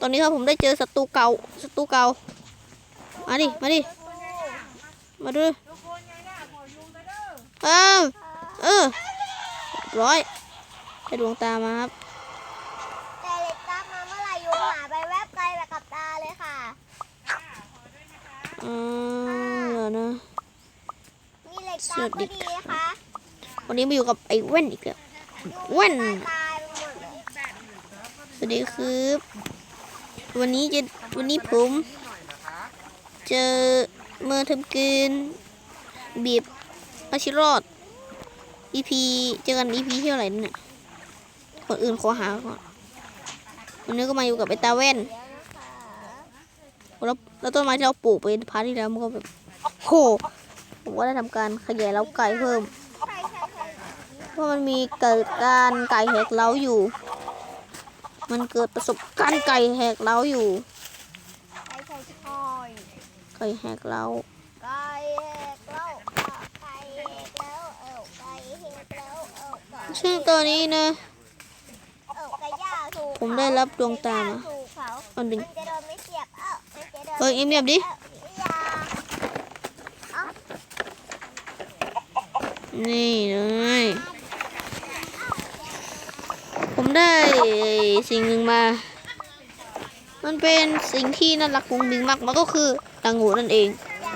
ตอนนี้ครับผมได้เจอศัตรูเก่าศัตรูเก่า มาดิ มาดิ มาดูเออเออเรียบร้อยให้ดวงตามาครับแต่เล็กตักมาเมื่อไหร่ยุงหาไปแวบไกลแบบกับตาเลยค่ะอืมเดี๋ยวนะมีเหล็กตักก็ดีนะคะวันนี้มาอยู่กับไอ้เว่นอีกแล้วเว่นตายตายไปหมดเลยสวัสดีครับ วันนี้จะวันนี้ผมเจอเมื่อทำเกินบีบอาชิรอด EP เจอกัน EP ที่เท่าไหร่เนี่ยคนอื่นขอหาก่อนวันนี้ก็มาอยู่กับไอตาเว่นแล้วแล้วต้นไม้ที่เราปลูกไปพาร์ทที่แล้วมันก็แบบโหผมก็ได้ทำการขยายเล้าไก่เพิ่มเพราะมันมีเกิดการไก่แหกเล้าอยู่ มันเกิดประสบการณ์ไก่แหกเล้าอยู่ใช่ใช่ใช่ไก่แหกเล้าไก่แหกแล้วไก่แหกแล้วเออไก่แหกแล้วเออไก่ซึ่งตัวนี้นะ เออไก่ย่างถูกผมได้รับดวงตามาถูกเขาอันหนึ่งมันจะโดนไม่เสียบเออมันจะโดนเฮ้ยเงียบๆดิเออยาเอ้านี่เลยผม ได้สิ่งหนึ่งมา มันเป็นสิ่งที่น่ารักมุ้งมิ้งมากมันก็คือตังโงนั่นเองต่า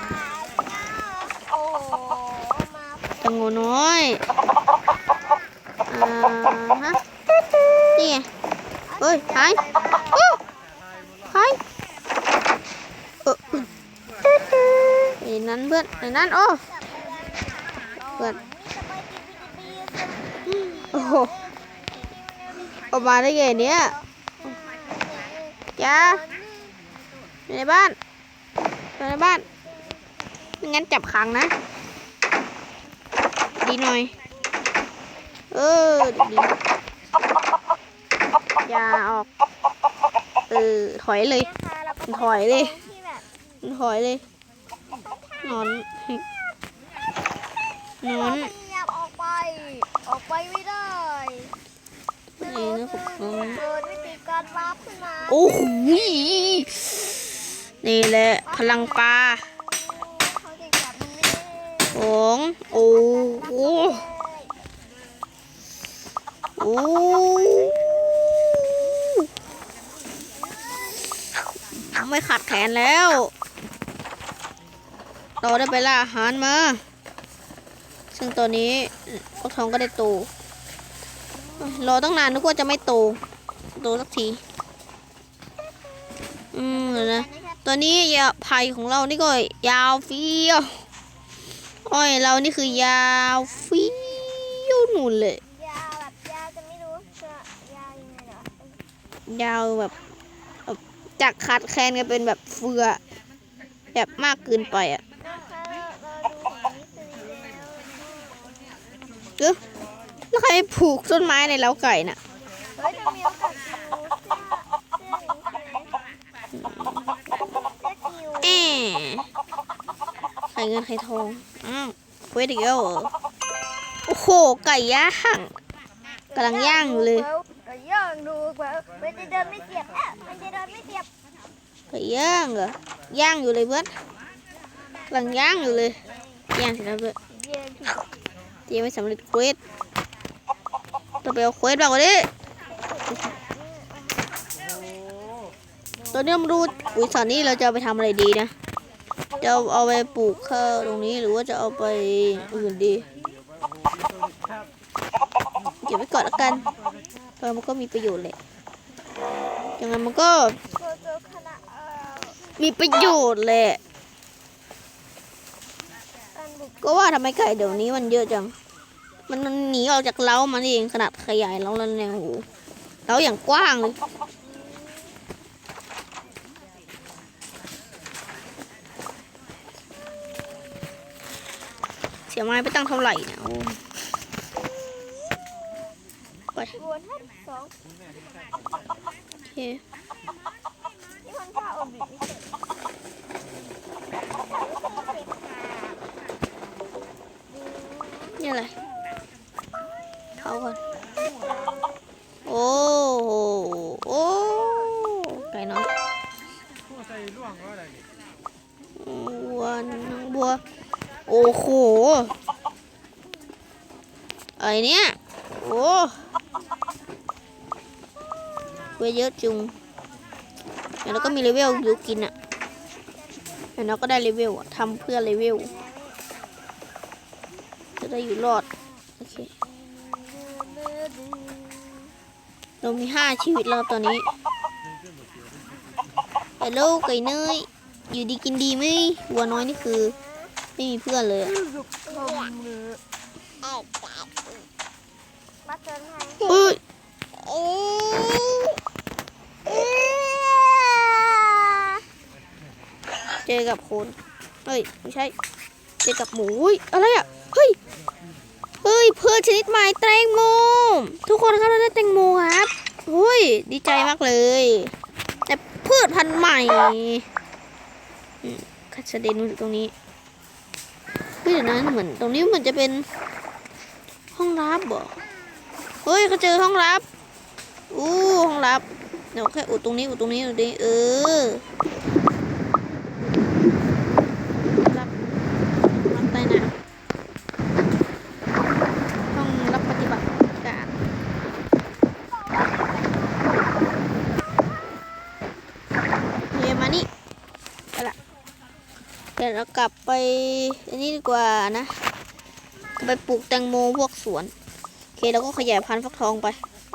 โอ้มาตังโงน้อยอ่าฮะนี่ไงเฮ้ยหายโอ้หายเออไอ้นั้นเพื่อนไอ้นั้นโอ้เพื่อน โอ้โห ออกมาได้ไงเนี่ยจ้าอยู่ในบ้านอยู่ในบ้านไม่งั้นจับขังนะ ดีหน่อย เออดีอย่าออกเออถอยเลย ถอยเลยถอยเลยนอนนอน เงียบออกไป ออกไปไม่ได้ นี่นะผมนอนเกิดวิธีการวาร์ปขึ้นมาโอ้โหนี่แหละพลังปลาเขาจะจับมันไม่ได้ของโอ้โหโอ้ไม่ขาดแขนแล้ว เราได้ไปล่าอาหารมา ซึ่งตอนนี้พวกทองก็ได้โต รอตั้งนานนึกว่าจะไม่โต โตสักที อืมเดี๋ยวนะตัวนี้ยาภัยของเรานี่ก็ยาวเฟี้ยวอ้อยเรานี่คือยาวเฟี้ยวหนุนเลย ยาแบบยาจะไม่รู้จะยายังไงเหรอยาวแบบแบบจากขาดแคลนกันเป็นแบบเฟือ แบบมากเกินไปอะนะคะเราดูของมิสซีแล้วเออแล้วใคร ผูกต้นไม้ในเล้าไก่น่ะเฮ้ยจะมีโอกาสดูเสื้อเสื้อนี้ใช่ไหมเสื้อจิ๋วแอะไข่เงินไข่ทองอ้าวเวทอีกแล้วเหรอโอ้โห ไก่ย่างกำลังย่างอยู่เลยไก่ย่างดูแบบมันจะเดินไม่เสียบเอ๊ะมันจะเดินไม่เสียบไก่ย่างเหรอย่างอยู่เลยเพื่อนกำลังย่างอยู่เลยย่างเสร็จแล้วเพื่อนเย็นเยังไม่สำเร็จเควสต้อง ไปเอาเควสบ้างวะดิตอนนี้มาดูปุ๋ยสารนี้เราจะไปทำอะไรดีนะ จะเอาไปปลูกข้าวตรงนี้หรือว่าจะเอาไปอื่นดีเก็บไว้ก่อนละกันเพราะมันก็มีประโยชน์แหละยังไงมันก็มีประโยชน์แหละก็ว่าทำไมไก่เดี๋ยวนี้มันเยอะจัง มันหนีออกจากเล้ามันเองขนาดขยายเล้าแล้วเนี่ยโอ้โหเล้าอย่างกว้างเลยเสียไม้ไปตั้งเท่าไหร่เนี่ยโอ้ไปรวนทั้งสองโอเคนี่มันผ้าอมบิดไม่ใช่นี่อะไร เขาก่อน โอ้โหโอ้ไก่เนาะผู้ใส่ล่วงก็อะไรนี่บัวน้องบัว โอ้โหไรเนี่ยโอ้เวเยอะจุงแล้วก็มีเลเวลอยู่กินอะแล้วก็ได้เลเวลอะทำเพื่อเลเวลจะได้อยู่รอด โอเค เรามีห้าชีวิตแล้วตอนนี้ฮัลโหลไก่เนยอยู่ดีกินดีไหมวัวน้อยนี่คือ ไม่มีเพื่อนเลยอะมาเจอเจอกับคน เฮ้ย ไม่ใช่ เจอกับหมูอุ้ยอะไรอะ เฮ้ย เฮ้ยพืชชนิดใหม่แตงโมทุกคนครับเราได้แตงโมครับเฮ้ยดีใจมากเลย แต่พืชพันธุ์ใหม่คัสเดนอยู่ตรงนี้เฮ้ยเดี๋ยวนะเหมือนตรงนี้เหมือนจะเป็นห้องลับบ่เฮ้ยเขาเจอห้องลับอู้ห้องลับเดี๋ยวแค่อุดตรงนี้อุดตรงนี้อุดตรงนี้เออ รับรับใต้น้ำห้องรับปฏิบัติการเรียนมานี่ไปละเดี๋ยวเรากลับไปอันนี้ดีกว่านะไปปลูกแตงโมพวกสวนโอเคแล้วก็ขยายพันธุ์ฟักทองไป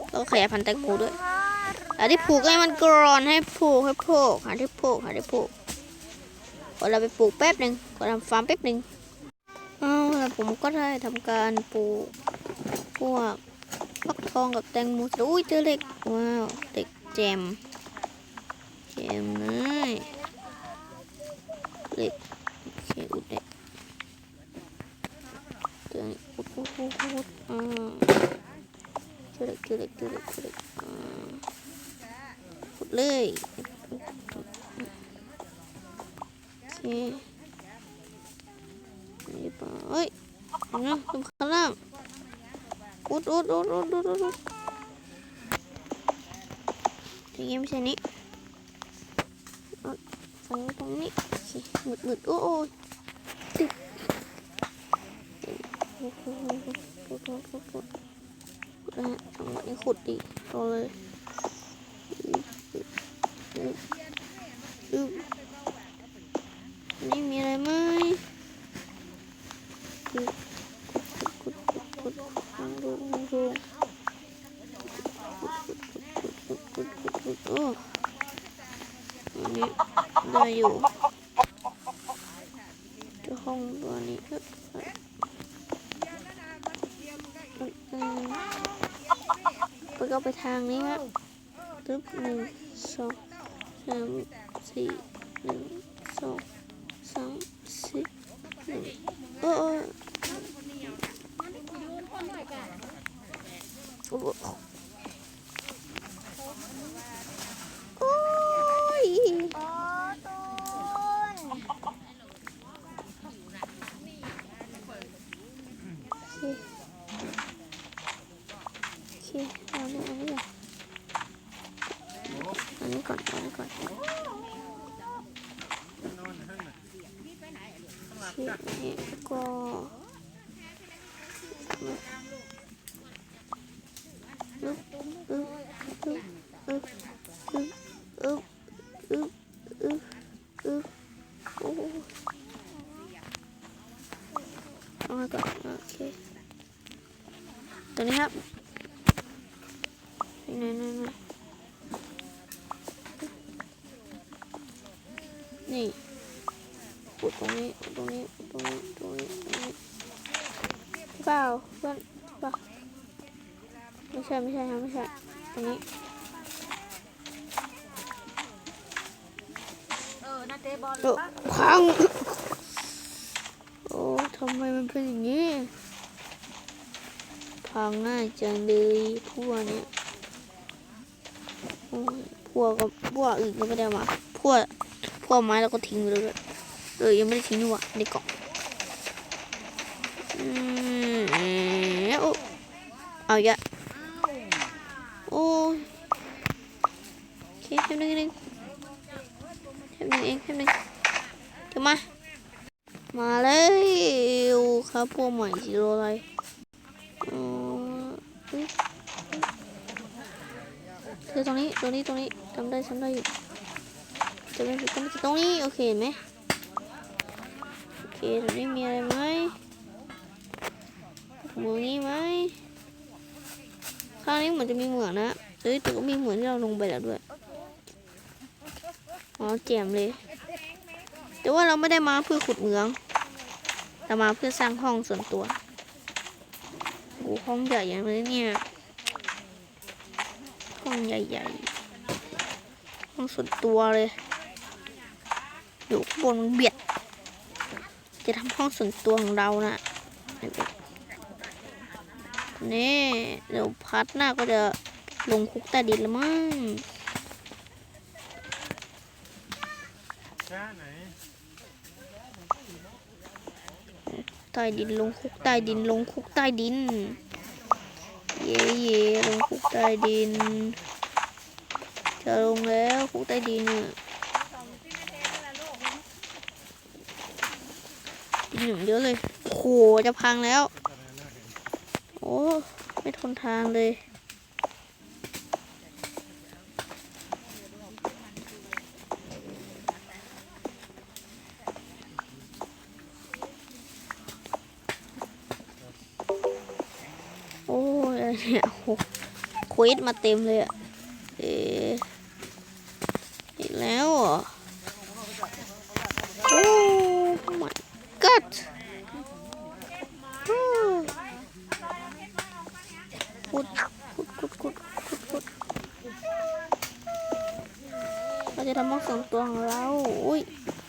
แล้วก็ขยายพันธุ์แตงโมด้วยหาที่ปลูกให้มันกรอนให้ปลูกให้โพกหาที่ปลูกหาที่ปลูกขอนเราไปปลูกแป๊บหนึ่งขอนทำฟาร์มแป๊บหนึ่งเอาแล้วผมก็ได้ทำการปลูกพวกฟักทองกับแตงโมอุ้ยเจอเหล็กว้าวเหล็กแจมแจมเลยเหล็กโอเคอุดเหล็กเจอนี่อุดอุดอุดอุดอ่าเจอเหล็กเจอเหล็กเจอเหล็กเจอเหล็กอ่าอุดเลยโอเคนี่ปะเฮ้ยนะตรงข้างล่างอุดอุดอุดอุดอุดอุดอุดทีนี้ม่ใช่นี้อุดใส่ไว้ตรงนี้โอเคมืดมืดโอ้โอ้ยติดโอ้โห ขุดขุดขุดขุดขุดนะฮะจังหวะนี้ขุดดิรอเลยอึ๊บอึ๊บอึ๊บนี่มีอะไรไหมขุดขุดขุดขุดขุดลองดูลองดูขุดขุดขุดขุดขุดขุดโอ้อันนี้ได้อยู่เจะห้องตัวนี้เอ๊ะเอ๊ะเอ๊ะเอ๊ะไปก็ไปทางนี้ครับตึ๊บหนึ่งสองสามสี่ นี้ครับไหนไหนไหนนี่อุดตรงนี้อุดตรงนี้อุดตรงนี้ตรงนี้ตรงนี้เปล่าเพื่อนเปล่าไม่ใช่ไม่ใช่ครับไม่ใช่ตรงนี้เออนาเตบอลโอ้พังโอ้ทำไมมันเป็นอย่างนี้ พังง่ายจังเลยพวกเนี้ยพวกกับพวกอื่นก็ไม่ได้มาพวกพวกไม้เราก็ทิ้งเลยเออยังไม่ได้ทิ้งนี่หว่าในกล่องอืมโอ้เอาอีกอะโอ้ยโอเคแป๊บนึงนึงป๊บนึงเองแป๊บนึงเดี๋ยวมา มาแล้วครับพวกใหม่สิโรอะไร อ๋อเฮ้ยเธอตรงนี้ตรงนี้ตรงนี้จำได้จำได้อยู่จะไม่ผิดก็ไม่ผิดตรงนี้โอเคเห็นไหมโอเคตรงนี้มีอะไรไหมเหมืองนี้ไหมข้างนี้เหมือนจะมีเหมืองนะเอ้ยแต่ก็มีเหมืองที่เราลงไปแล้วด้วยอ๋อแจ่มเลย แต่ว่าเราไม่ได้มาเพื่อขุดเหมือง เรามาเพื่อสร้างห้องส่วนตัว ห้องใหญ่ย่างเลยเนี่ย ห้องใหญ่ๆ ห้องส่วนตัวเลย อยู่ข้างบนมันเบียด จะทำห้องส่วนตัวของเรานะนี่เดี๋ยวพัดหน้าก็จะลงคุกใต้ดินล้วมั้ง แค่ไหน ใต้ดินลงคุกใต้ดินลงคุกใต้ดิน เย่เย่ลงคุกใต้ดิน จะลงแล้วคุกใต้ดินเยดินอย่างเยอะเลยโอ้โหจะพังแล้ว โอ้ไม่ทนทางเลย ควิดมาเต็มเลยอะเอ๊ะอีกแล้วเหรอโอ้ my god โอ้ขุดขุดขุดขุดขุดขุดเราจะทำห้องส่วนตัวของเรา อุ้ย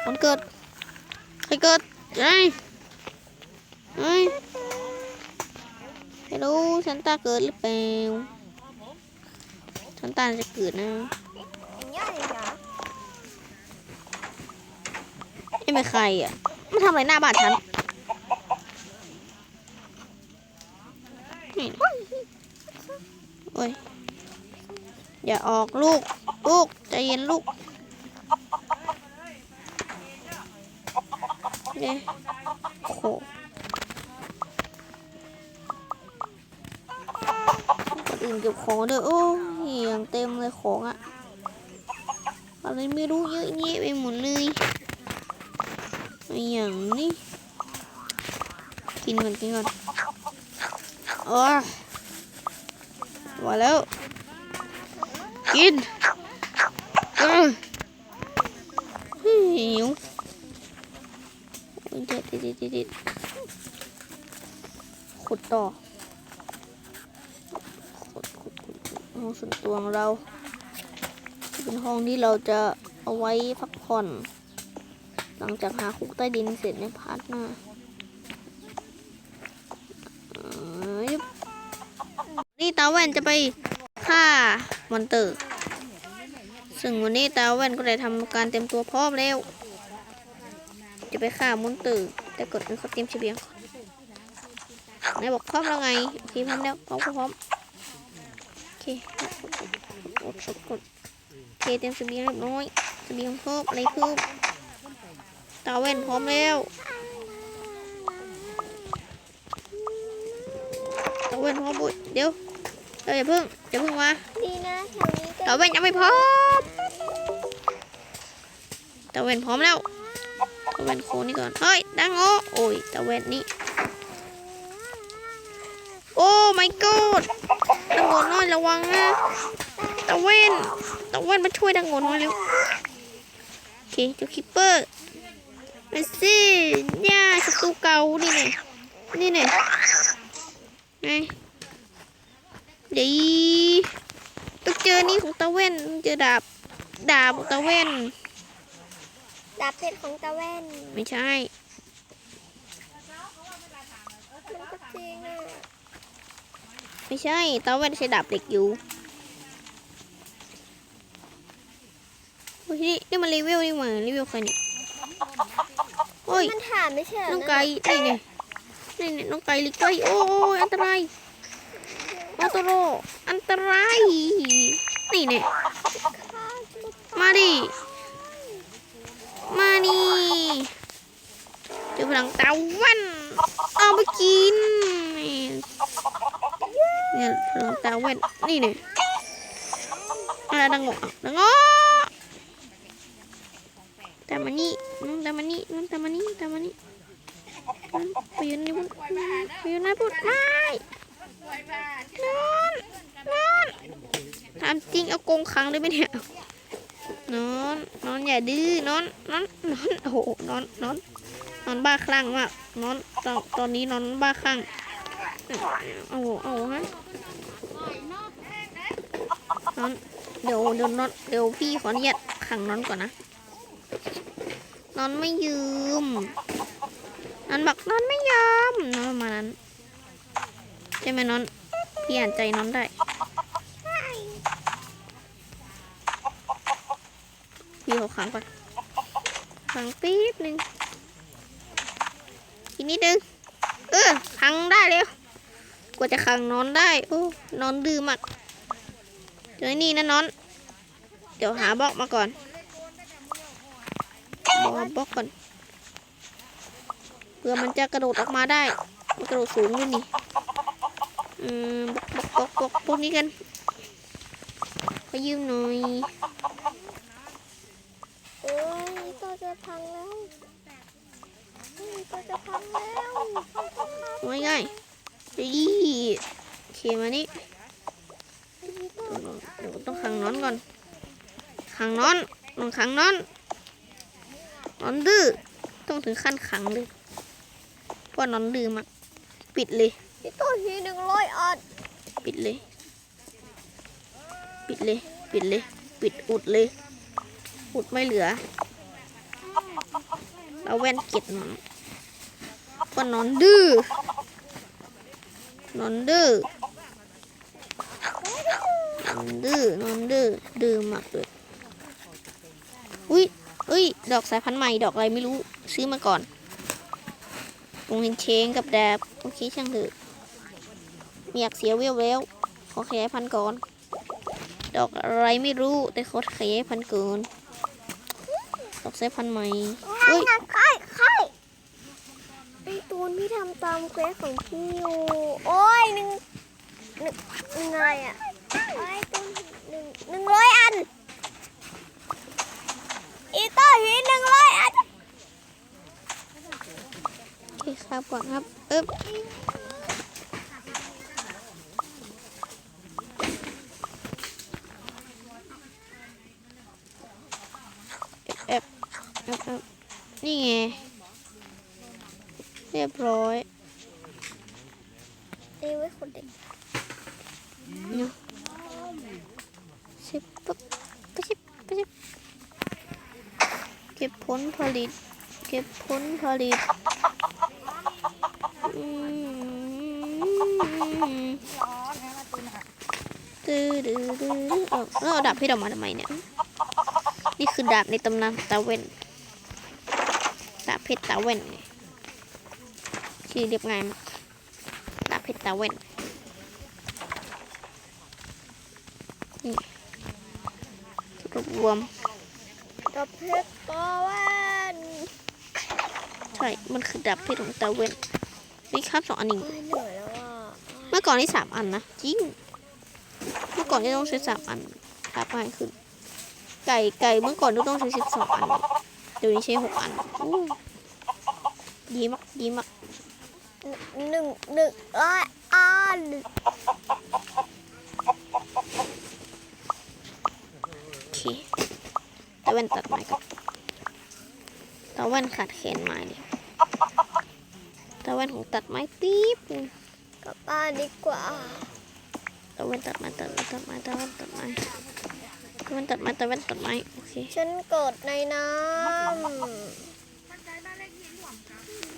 มันเกิดใครเกิดไอ้ไอ้ยไม่รู้ฉันตาเกิดหรือเปล่า ฉันตาจะเกิดนะอย่างเงี้ยเลยเหรอไม่เป็นใครอะมาทำอะไรหน้าบ้านฉันโอ้ย อย่าออกลูก ลูกใจเย็นลูกเนี่ยโอ้โหคน อื่นเก็บของด้วยโอ้ยอย่างเต็มเลยของอะอะไรไม่รู้เยอะแยะไปหมดเลยอะไรอย่างนี้กินก่อนกินก่อนโอ้ยมาแล้ว กินเออหิวโอ้ยเด็ดเด็ดเด็ดเด็ดขุดต่อขุดขุดขุดขุดห้อง ส่วนตัวของเรา เป็นห้องที่เราจะเอาไว้พักผ่อน หลังจากหาคุกใต้ดินเสร็จในพาร์ทหน้าเอ้ยนี่ตาแว่นจะไปฆ่ามอนเตอร์ ซึ่งวันนี้ตาแว่นก็ได้ทำการเตรียมตัวพร้อมแล้ว จะไปฆ่ามอนเตอร์ แต่กดเป็นเขาเตรียมเสบียงนนายบอกพร้อมแล้วไง โอเคพร้อมแล้วพร้อมก็พร้อม โอเค กดกดกดเคเตรียมสบียงเรียบร้อยสบียงเพิ่มอะไรเพิ่มตาเว่นพร้อมแล้วตาเว่นพร้อมบุยเดี๋ยวเดี๋ยวอย่าเพิ่งอย่าเพิ่งมาดีนะตาเว่นยังไม่พร้อมตาเว่นพร้อมแล้วตาเว่นโคนนี่ก่อนเฮ้ยดังโง่โอ้ยตาเว่นนี่โอ้ my god ดังโง่น้อยระวังนะ ตาเว่นตาเว่นมาช่วยดังโง่น้อยเร็วโอเคเจ้าคิปเปอร์มาสิย่าศัตรูเก่านี่ไงนี่ไงไงดีต้องเจอนี่ของตาเว่นเจอดาบดาบของตาเว่นดาบเพชรของตาแว่นไม่ใช่มันก็จริงอะไม่ใช่ตาเว่นใช้ดาบเหล็กอยู่ อ้ยนี่นี่มันรีวิวนี่มารีวิวใครเนี่ยโอ้ยมันถามไม่ใช่น้องไก่นี่ไงนี่นี่น้องไก่ลิกไก่โอ้ยอันตรายอันตราอันตรายนี่เนี่ยมาดิมาดิเจอพลังตะวันเอาไปกินเนี่ยพลังตะวันนี่เนี่ยอะไรดังงอดังงอ ตามมานี่น้องตามมานี่น้องตามมานี่ตามมานี่น้องไปยืนนี่บุญไปยืนนะบุญไม่นอนนอนถามจริงเอากรงขังได้ไหมเนี่ยนอนนอนอย่าดื้อนอนนอนนอนโอ้โหนอนนอนนอนบ้าคลั่งมากนอนตอนตอนนี้นอนบ้าคลั่งโอ้โหโอ้โหฮะนอนเดี๋ยวเดี๋ยวนอนเดี๋ยวพี่ขออนุญาตขังนอนก่อนนะ นอนไม่ยืมนอนบอกนอนไม่ยอมนอนประมาณนั้นใช่ไหมนอนพี่อ่านใจนอนได้พี่เขาขังก่อนขังปี๊ดหนึ่งอีกนิดนึงเออขังได้เร็วกว่าจะขังนอนได้โอ้นอนดื้อมากเดี๋ยวนี่นะนอน เดี๋ยวหาบอกมาก่อน บอกบล็อกก่อนเพื่อมันจะกระโดดออกมาได้มันกระโดดสูงด้วยนี่อืมบล็อกบล็อกบล็อกบล็อกนี้กันขอยืมหน่อยโอ้ยตัวจะพังแล้วเฮ้ยตัวจะพังแล้วง่ายง่ายๆดีโอเคมานี่เดี๋ยวต้องขังนอนก่อนขังนอนต้องขังนอน นอนดื้อต้องถึงขั้นขังเลยเพราะนอนดื้อมากปิดเลยพี่ตัวทีหนึ่งร้อยอันปิดเลย ปิดเลย ปิดเลย ปิดอุดเลย อุดไม่เหลือ เราแว่นเก็บนอนเพราะนอนดื้อนอนดื้อนอนดื้อนอนดื้อดื้อมากเลย อุ้ยอุ้ย ดอกสายพันธุ์ใหม่ ดอกอะไรไม่รู้ ซื้อมาก่อนวงเฮนเชงกับแดบ โอเคช่างเถอะไม่อยากเสียเวลแล้ว ขอขยายพันธุ์ก่อน ดอกอะไรไม่รู้ แต่ขอขยายพันธุ์ก่อนดอกสายพันธุ์ใหม่ไอ้เฮ้ยนะไข่ไข่ไอ้ตูนพี่ทำตามเควสของพี่อยู่ โอ้ยหนึ่งหนึ่งหนึ่งอะไรอะไอ้ตูนหนึ่งหนึ่งร้อยอัน อีโต้หินหนึ่งร้อยอัน โอเคครั บก่อนครับเอ๊บเอ๊บเอ๊บเอ๊บนี่ไง เรียบร้อยนี่ไว้คนเด็กเนาะชิบปุ๊บปะชิบปะชิบเก็บผลผลิต เก็บผลผลิตอืมดื้อดื้อดื้อเอา แล้วเอาดาบให้ดอกมาทำไมเนี่ย นี่คือดาบในตำนานตาเว่นดาบเพชรตาเว่นไงชื่อเรียบง่ายมากดาบเพชรตาเว่นรวบรวมกับเพชรตะเวันใช่ มันคือดาบเพชรของตาเวนนี่ครับสองอันนี้โอ้ยเหนื่อยแล้วอะเมื่อก่อนนี่สามอันนะจริงเมื่อก่อนนี่ต้องใช้สามอัน ครับง่ายขึ้น ไก่ไก่เมื่อก่อนต้องใช้สิบสองอัน เดี๋ยวนี้ใช้หกอันอู้ดีมากดีมากหนึ่งหนึ่งร้อยอันโอเคตาเวนตัดไม้ก่อนตาเวนขาดแขนไม้เลยตาเวนของตัดไม้ปี๊บนึงกลับบ้านดีกว่า ตะวนตัดไม้ตัดไม้ตัดไม้ตะเวนตัดไม้ตะเวนตัดไม้ตะเวนตัดไม้โอเคฉันกดในน้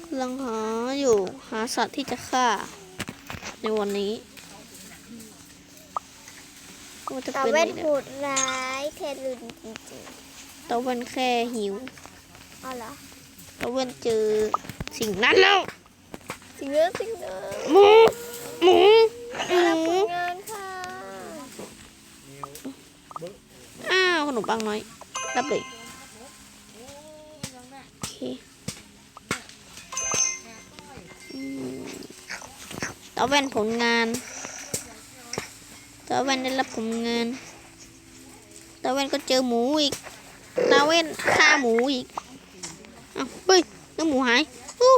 กำลังหาอยู่หาสัตว์ที่จะฆ่า ในวันนี้ว่าจะำตะเป็นเวอะไรเนี่ยโหดร้ายเทลุนจริงๆตะเวนแค่หิวๆเอเหรอตะเวนเจอสิ่งนั้นแล้วสิ่งนื้อสิ่งนื้อหมูหมูหมู ผลงานค่ะ อ้าวข นมปังน้อยรับเลยโอเคอืมตะเวนผลงานตาแว่นได้รับผลงานตาแว่นก็เจอหมูอีกตาแว่นฆ่าหมูอีกเอ้าเฮ้ยเนื้อหมูหายอู้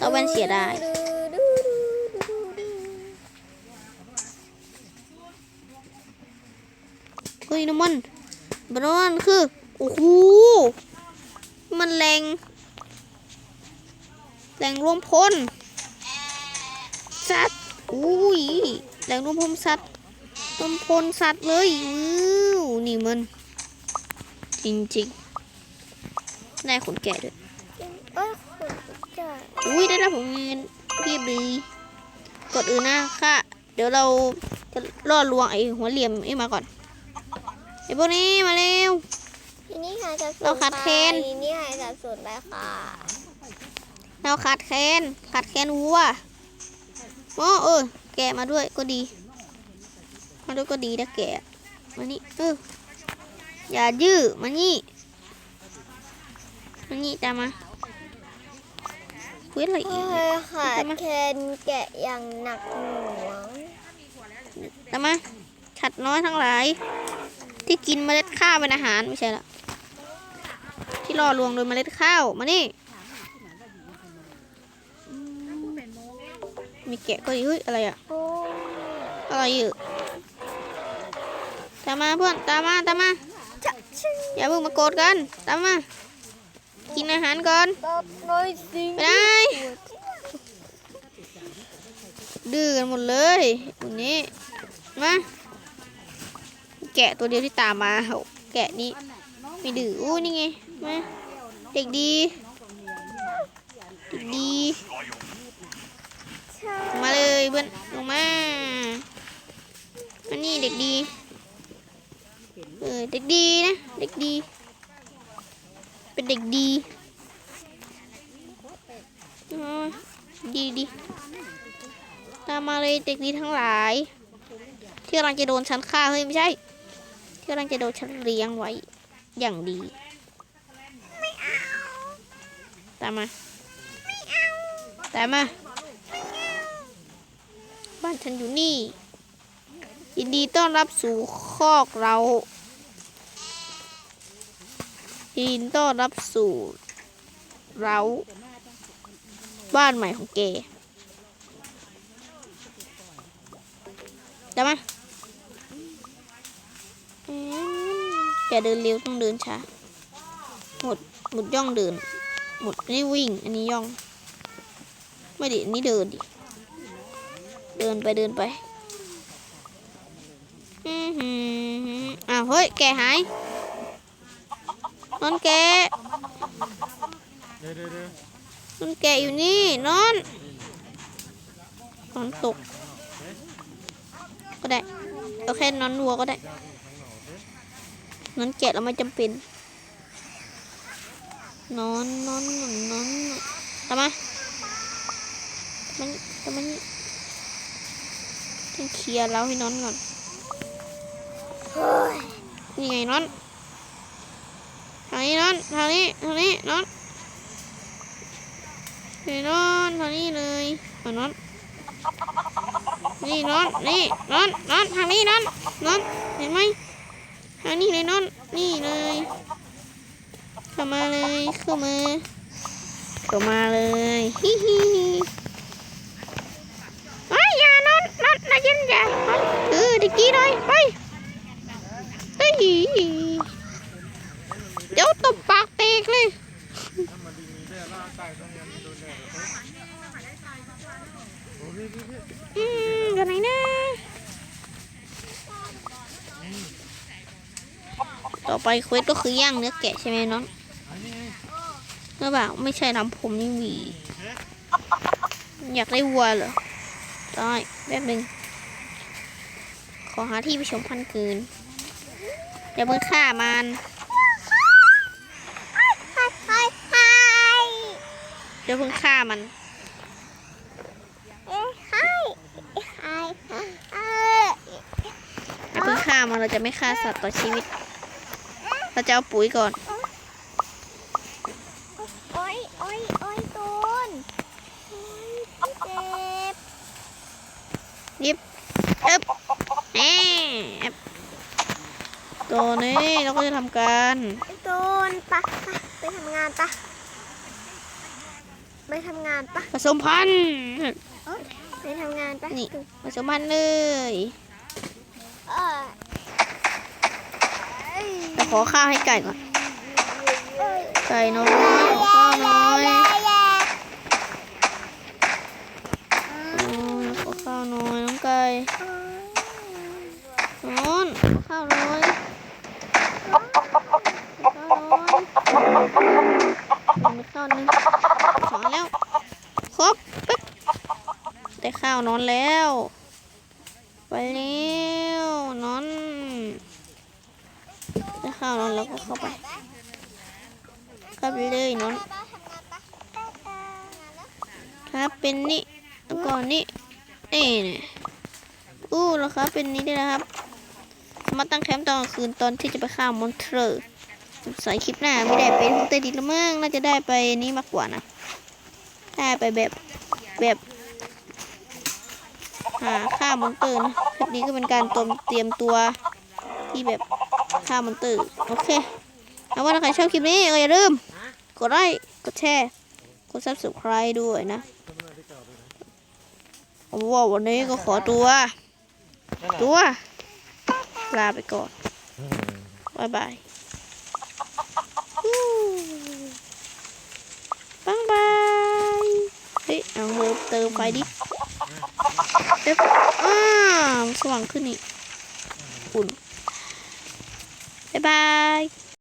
ตาแว่นเสียดาย ดูดูดูดูดู เฮ้ยน้ำมันบรอนคือ โอ้โห มันแรง แรงรวมพลสัตว์อุ้ยแรงรวมพลสัตว์รวมพลสัตว์เลยว้นี่มัน จริงๆได้ขนแกะด้วยอุ้ยได้รับผลงานเพียบเลยกดอื่นนะค่ะ เดี๋ยวเราจะล่อลวงไอ้หัวเหลี่ยมไอ้มาก่อน ไอ้พวกนี้มาเร็ว ทีนี้หายจากเราขาดแคลนทีนี้หายจากสูตรไปค่ะเราขาดแคลนขาดแคลนวัวอ๋อเออ แกะมาด้วยก็ดี มาด้วยก็ดีนะแกะมานี่เอออย่ายื้อมานี่มานี่ตามมาคุยอะไรอีเอ้กยขาดแคลนแกะอย่างหนักหน่วงตามมาฉัดน้อยทั้งหลาย ที่กินเมล็ดข้าวเป็นอาหารไม่ใช่ละที่ล่อลวงโดยเมล็ดข้าวมานี่มีแกะก็ดีเฮ้ยอะไรอะอะไรอยู่ตามมาเพื่อนตามมาตามมาอย่าเพิ่งมาโกรธกันตามมากินอาหารก่อนไปไหนดื้อกันหมดเลยวันนี้มา แกะตัวเดียวที่ตามมาเหอะแกะนี้ไม่ดื้ออู้นี่ไงมาเด็กดีเด็กดี มาเลยเพื่อนลงมาอันนี้เด็กดี เออเด็กดีนะ เด็กดี เป็นเด็กดีดีดีตามมาเลยเด็กดีทั้งหลาย ที่กำลังจะโดนฉันฆ่าเฮ้ยไม่ใช่ ที่กำลังจะโดนฉันเลี้ยงไว้ อย่างดีตามมาตามมา บ้านฉันอยู่นี่ ยินดีต้อนรับสู่คอกเรายินดีต้อนรับสู่เราบ้านใหม่ของแกได้ไหม อืมแกเดินเร็วต้องเดินช้าหมดหมดย่องเดิน หมดนี่วิ่ง อันนี้ย่อง ไม่ดินนี้เดินดิ เดินไปเดินไป อือหืออ้าวเฮ้ย แกหายนอนแกนอนแกอยู่นี่นอนนอนตก ก็ได้ โอเคนอนวัวก็ได้ นอนแกะเราไม่จำเป็น นอนนอนนอนนอนตามมาตามมานี่ตามมานี่ต้องเคลียร์เราให้นอนก่อนนี่ไงนอน ทางนี้นอน ทางนี้ ทางนี้นอนนี่นอนทางนี้เลยมานอน นี่นอน นี่นอนนอนทางนี้นอนนอนเห็นไหม ทานี้เลยน้อนนี่เลยเข้ามาเลยเข้ามาเข้ามาเลยฮิฮิไอ้ยอย่านอนนอนนะเย็นอย่าเออเด็กดีหน่อยไปเฮ้ยเดี๋ยวตบปากเตกเลยอืมอยู่ไหนนะ ต่อไปเควสก็คือย่างเนื้อแกะใช่ไหมน้องอันนี้ไงหรือเปล่าไม่ใช่ทำผมนี่หวีอยากได้วัวเหรอได้แป๊บหนึงขอหาที่ไปชมพันธุ์คืนอย่าเพิ่งฆ่ามันไฮไฮไฮเดี๋ยวเพิ่งฆ่ามันเอ้ยไฮไฮเอออย่าเพิ่งฆ่ามันเราจะไม่ฆ่าสัตว์ต่อชีวิต เราจะเอาปุ๋ยก่อน โอ้ยโอ้ยโอ้ยตูนโอ้ยเจ็บยิบเอ๊บแอบตัวนี้เราก็จะทำการไอ้ตูนปะปะไปทำงานปะไปทำงานปะผสมพันธุ์ไปทำงานปะนี่ตูนผสมพันธุ์เลย เออเอ้ยแต่ขอข้าวให้ไก่ก่อนเอ้ยไก่น้อยขอข้าวน้อยแย่แย่โอ้ยขอข้าวน้อยน้องไก่นอนขอข้าวน้อยขอข้าวน้อยมีข้าวนึงสองแล้ว ครบปึ๊บได้ข้าวนอนแล้ว ไปแล้วนอนได้ ข้าวนอนแล้วก็เข้าไปเข้าไปเลยนอนครับเป็นนี่แล้วก็นี่นี่เนี่ยอู้แล้วครับเป็นนี้ได้วยนะครับ มาตั้งแคมป์ตอนกลางคืนตอนที่จะไปฆ่ามอนเทอร์สงสัยคลิปหน้าไม่ได้เป็นพวกเตดินละมั้งน่าจะได้ไปนี้มากกว่านะได้ไปแบบแบบหาฆ่ามอนเตอร์นะคลิปนี้ก็เป็นการเตรียมตัวที่แบบ ฆ่ามอนเตอร์โอเคเอาว่าถ้าใครชอบคลิปนี้ก็อย่าลืม กดไลค์กดแชร์ กด subscribe ด้วยนะเอาว่าวันนี้ก็ขอตัว ตัว ลาไปก่อนบายบายบายบายเฮ้ยเอาเติมเติมไฟดิเติมอ้าสว่างขึ้นนี่อุ่น บายบาย